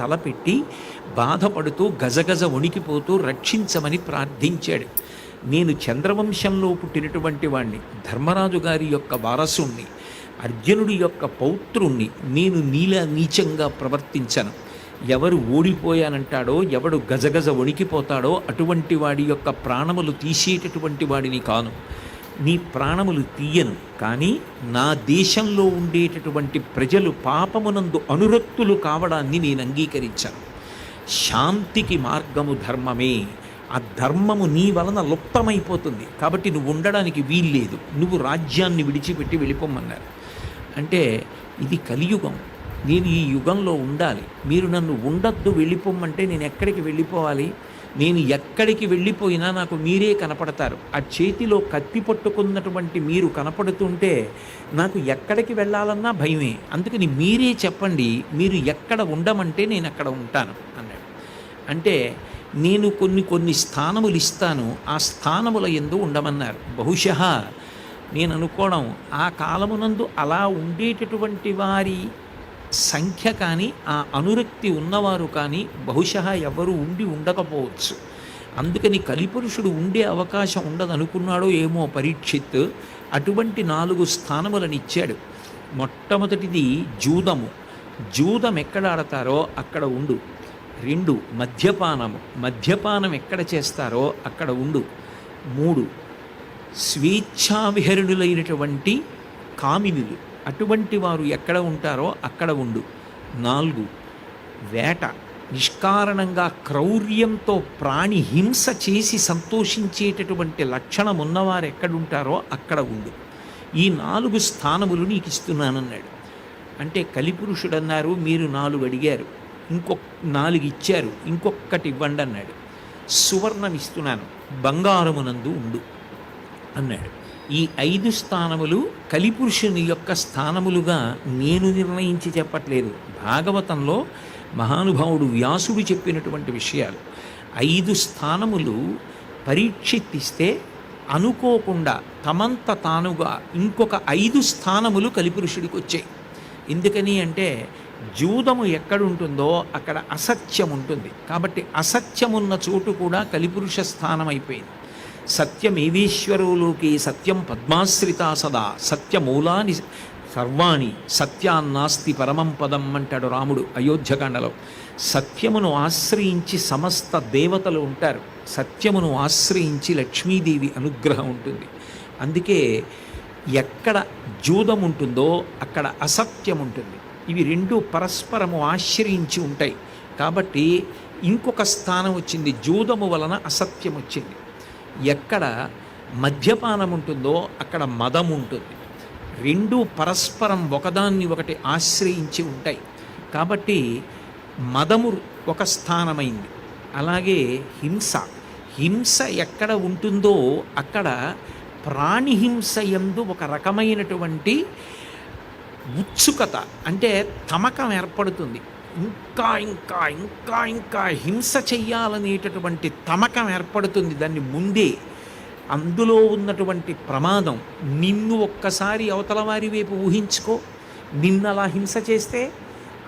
తలపెట్టి బాధపడుతూ గజగజ వణికిపోతూ రక్షించమని ప్రార్థించాడు. నేను చంద్రవంశంలో పుట్టినటువంటి వాణ్ణి ధర్మరాజు గారి యొక్క వారసుణ్ణి అర్జునుడి యొక్క పౌత్రుణ్ణి నేను నీల నీచంగా ప్రవర్తించను. ఎవరు ఓడిపోయానంటాడో ఎవడు గజగజ వణికిపోతాడో అటువంటి వాడి యొక్క ప్రాణములు తీసేటటువంటి వాడిని కాను. నీ ప్రాణములు తీయను. కానీ నా దేశంలో ఉండేటటువంటి ప్రజలు పాపమునందు అనురక్తులు కావడాన్ని నేను అంగీకరించాను. శాంతికి మార్గము ధర్మమే. ఆ ధర్మము నీ వలన లుప్తమైపోతుంది. కాబట్టి నువ్వు ఉండడానికి వీల్లేదు. నువ్వు రాజ్యాన్ని విడిచిపెట్టి వెళ్ళిపోమన్నారు. అంటే ఇది కలియుగం. నేను ఈ యుగంలో ఉండాలి. మీరు నన్ను ఉండద్దు వెళ్ళిపోమ్మంటే నేను ఎక్కడికి వెళ్ళిపోవాలి? నేను ఎక్కడికి వెళ్ళిపోయినా నాకు మీరే కనపడతారు. ఆ చేతిలో కత్తి పట్టుకున్నటువంటి మీరు కనపడుతుంటే నాకు ఎక్కడికి వెళ్ళాలన్నా భయమే. అందుకని మీరే చెప్పండి మీరు ఎక్కడ ఉండమంటే నేను అక్కడ ఉంటాను అన్నాడు. అంటే నేను కొన్ని కొన్ని స్థానములు ఇస్తాను ఆ స్థానముల ఎందు ఉండమన్నారు. బహుశ నేను అనుకోవడం ఆ కాలమునందు అలా ఉండేటటువంటి వారి సంఖ్య కానీ ఆ అనురక్తి ఉన్నవారు కానీ బహుశా ఎవరు ఉండి ఉండకపోవచ్చు. అందుకని కలిపురుషుడు ఉండే అవకాశం ఉండదనుకున్నాడో ఏమో పరీక్షిత్ అటువంటి నాలుగు స్థానములను ఇచ్చాడు. మొట్టమొదటిది జూదము. జూదం ఎక్కడ ఆడతారో అక్కడ ఉండు. రెండు మద్యపానము. మద్యపానం ఎక్కడ చేస్తారో అక్కడ ఉండు. మూడు స్వేచ్ఛావిహరుడులైనటువంటి కామినులు. అటువంటి వారు ఎక్కడ ఉంటారో అక్కడ ఉండు. నాలుగు వేట. నిష్కారణంగా క్రౌర్యంతో ప్రాణి హింస చేసి సంతోషించేటటువంటి లక్షణం ఉన్నవారు ఎక్కడుంటారో అక్కడ ఉండు. ఈ నాలుగు స్థానములు నీకు ఇస్తున్నానన్నాడు. అంటే కలిపురుషుడు అన్నారు మీరు నాలుగు అడిగారు. ఇంకొక నాలుగు ఇచ్చారు. ఇంకొకటి ఇవ్వండి అన్నాడు సువర్ణం ఇస్తున్నాను. బంగారమునందు ఉండు అన్నాడు. ఈ ఐదు స్థానములు కలిపురుషుని యొక్క స్థానములుగా నేను నిర్ణయించి చెప్పట్లేదు. భాగవతంలో మహానుభావుడు వ్యాసుడు చెప్పినటువంటి విషయాలు. ఐదు స్థానములు పరీక్షిత్తిస్తే అనుకోకుండా తమంత తానుగా ఇంకొక ఐదు స్థానములు కలిపురుషుడికి వచ్చాయి. ఎందుకని అంటే జూదము ఎక్కడుంటుందో అక్కడ అసత్యం ఉంటుంది కాబట్టి అసత్యమున్న చోటు కూడా కలిపురుష స్థానం అయిపోయింది సత్యమేవీశ్వరులోకి సత్యం పద్మాశ్రితా సదా సత్యమూలాని సర్వాణి సత్యాన్నాస్తి పరమం పదం అంటాడు రాముడు అయోధ్యకాండలో. సత్యమును ఆశ్రయించి సమస్త దేవతలు ఉంటారు. సత్యమును ఆశ్రయించి లక్ష్మీదేవి అనుగ్రహం ఉంటుంది. అందుకే ఎక్కడ జూదం ఉంటుందో అక్కడ అసత్యం ఉంటుంది. ఇవి రెండు పరస్పరము ఆశ్రయించి ఉంటాయి. కాబట్టి ఇంకొక స్థానం వచ్చింది జూదము వలన అసత్యం వచ్చింది. ఎక్కడ మద్యపానం ఉంటుందో అక్కడ మదం ఉంటుంది. రెండు పరస్పరం ఒకదాన్ని ఒకటి ఆశ్రయించి ఉంటాయి. కాబట్టి మదము ఒక స్థానమైంది. అలాగే హింస. హింస ఎక్కడ ఉంటుందో అక్కడ ప్రాణిహింస ఎందు ఒక రకమైనటువంటి ఉత్సుకత అంటే తమకం ఏర్పడుతుంది. ఇంకా ఇంకా ఇంకా ఇంకా హింస చెయ్యాలనేటటువంటి తమకం ఏర్పడుతుంది దాన్ని ముందే. అందులో ఉన్నటువంటి ప్రమాదం నిన్ను ఒక్కసారి అవతల వారి వైపు ఊహించుకో. నిన్ను అలా హింస చేస్తే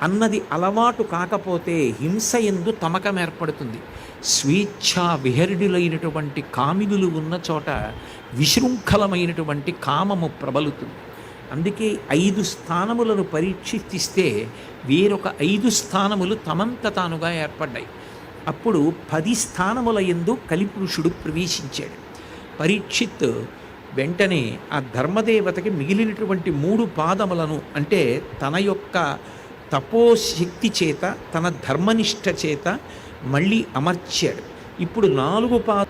అన్నది అలవాటు కాకపోతే హింస ఎందు తమకం ఏర్పడుతుంది. స్వేచ్ఛా విహరుడులైనటువంటి కామినులు ఉన్న చోట విశృంఖలమైనటువంటి కామము ప్రబలుతుంది. అందుకే ఐదు స్థానములను పరీక్షిస్తే వేరొక ఐదు స్థానములు తమంత తానుగా ఏర్పడ్డాయి. అప్పుడు పది స్థానముల ఎందు కలిపురుషుడు ప్రవేశించాడు. పరీక్షిత్ వెంటనే ఆ ధర్మదేవతకి మిగిలినటువంటి మూడు పాదములను అంటే తన యొక్క తపోశక్తి చేత తన ధర్మనిష్ట చేత మళ్ళీ అమర్చాడు. ఇప్పుడు నాలుగు పాద